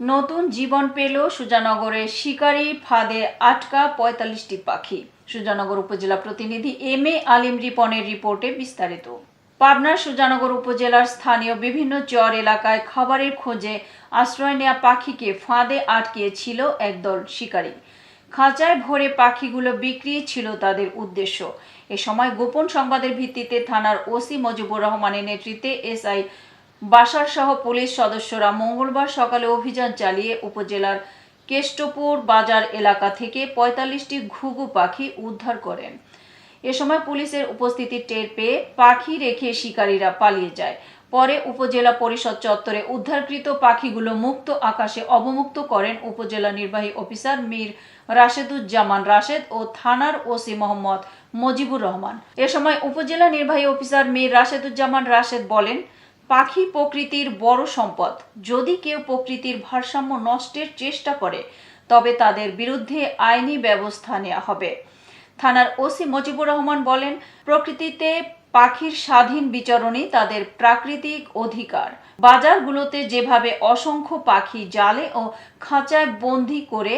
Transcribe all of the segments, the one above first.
নতুন জীবন পেল সুজানগরের শিকারি ফাঁদে আটকা পঁয়তাল্লিশটি পাখি। সুজানগর উপজেলা প্রতিনিধি এম এ আলিম রিপনের রিপোর্টে বিস্তারিত। পাবনার সুজানগর উপজেলার স্থানীয় বিভিন্ন চর এলাকায় খাবারের খোঁজে আশ্রয় নেওয়া পাখিকে ফাঁদে আটকিয়েছিল একদল শিকারী। খাঁচায় ভরে পাখিগুলো বিক্রি ছিল তাদের উদ্দেশ্য। এ সময় গোপন সংবাদের ভিত্তিতে থানার ওসি মজিবুর রহমানের নেতৃত্বে এসআই বাসার সহ পুলিশ সদস্যরা মঙ্গলবার সকালে অভিযান চালিয়ে উপজেলার কেষ্টপুর বাজার এলাকা থেকে পঁয়তাল্লিশটি ঘুঘু পাখি উদ্ধার করেন। এ সময় পুলিশের উপস্থিতি টের পেয়ে পাখি রেখে শিকারীরা পালিয়ে যায়। পরে উপজেলা পরিষদ চত্বরে উদ্ধারকৃত পাখিগুলো মুক্ত আকাশে অবমুক্ত করেন উপজেলা নির্বাহী অফিসার মীর রাশেদুজ্জামান রাশেদ ও থানার ওসি মোহাম্মদ মজিবুর রহমান। এ সময় উপজেলা নির্বাহী অফিসার মীর রাশেদুজ্জামান রাশেদ বলেন পাখি প্রকৃতির বড় সম্পদ। যদি কেউ প্রকৃতির ভারসাম্য নষ্টের চেষ্টা করে, তবে তাদের বিরুদ্ধে আইনি ব্যবস্থা নেওয়া হবে। থানার ওসি মজিবুর রহমান বলেন, প্রকৃতিতে পাখির স্বাধীন বিচরণই তাদের প্রাকৃতিক অধিকার। বাজারগুলোতে যেভাবে অসংখ্য পাখি জালে ও খাঁচায় বন্দি করে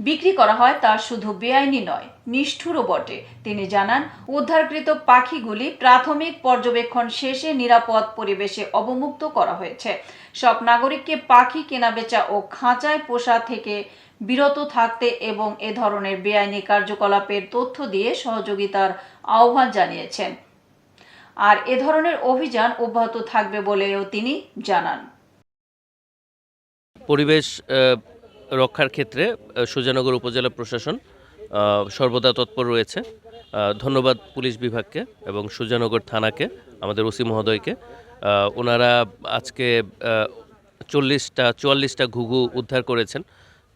বিক্রি করা হয় তা শুধু বেআইনি নয়, নিষ্ঠুরও বটে। তিনি জানান, উদ্ধারকৃত পাখিগুলি প্রাথমিক পর্যবেক্ষণ শেষে নিরাপদ পরিবেশে অবমুক্ত করা হয়েছে। সব নাগরিককে পাখি কেনাবেচা ও খাঁচায় পোষা থেকে বিরত থাকতে এবং এ ধরনের বেআইনি কার্যকলাপের তথ্য দিয়ে সহযোগিতার আহ্বান জানিয়েছেন। আর এ ধরনের অভিযান অব্যাহত থাকবে বলেও তিনি জানান। পরিবেশ রক্ষার ক্ষেত্রে সুজানগর উপজেলা প্রশাসন সর্বদা তৎপর রয়েছে। ধন্যবাদ পুলিশ বিভাগকে এবং সুজানগর থানাকে, আমাদের ওসি মহোদয়কে। ওনারা আজকে চল্লিশটা, চুয়াল্লিশটা ঘুঘু উদ্ধার করেছেন।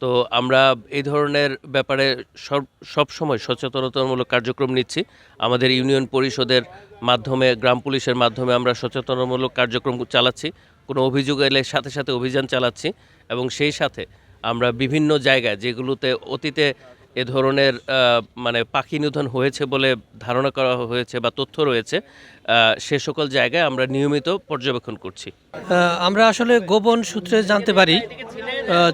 তো আমরা এই ধরনের ব্যাপারে সব সব সময় সচেতনতামূলক কার্যক্রম নিচ্ছি। আমাদের ইউনিয়ন পরিষদের মাধ্যমে, গ্রাম পুলিশের মাধ্যমে আমরা সচেতনতামূলক কার্যক্রম চালাচ্ছি। কোনো অভিযোগ এলে সাথে সাথে অভিযান চালাচ্ছি এবং সেই সাথে আমরা বিভিন্ন জায়গায় যেগুলোতে অতীতে এ ধরনের মানে পাখি নিধন হয়েছে বলে ধারণা করা হয়েছে বা তথ্য রয়েছে সে সকল জায়গায় আমরা নিয়মিত পর্যবেক্ষণ করছি। আমরা আসলে গোপন সূত্রে জানতে পারি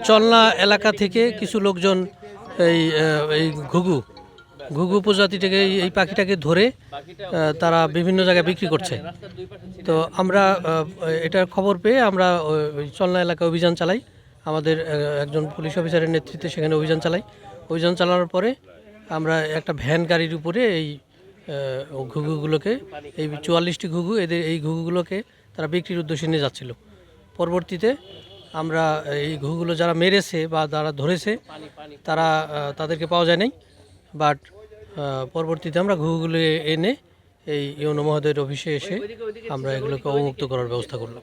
চলনা এলাকা থেকে কিছু লোকজন এই এই ঘুঘু ঘুঘু প্রজাতিটাকে এই- পাখিটাকে ধরে তারা বিভিন্ন জায়গায় বিক্রি করছে। তো আমরা এটার খবর পেয়ে আমরা চলনা এলাকায় অভিযান চালাই। আমাদের একজন পুলিশ অফিসারের নেতৃত্বে সেখানে অভিযান চালাই। অভিযান চালানোর পরে আমরা একটা ভ্যান গাড়ির উপরে এই ঘুঘুগুলোকে, এই চুয়াল্লিশটি ঘুঘু, এদের এই ঘুঘুগুলোকে তারা বিক্রির উদ্দেশ্যে নিয়ে যাচ্ছিল। পরবর্তীতে আমরা এই ঘুঘুগুলো যারা মেরেছে বা যারা ধরেছে, তারা তাদেরকে পাওয়া যায় নাই। বাট পরবর্তীতে আমরা ঘুঘুগুলো এনে এই ইউনো মহোদয়ের অফিসে এসে আমরা এগুলোকে অবমুক্ত করার ব্যবস্থা করলাম।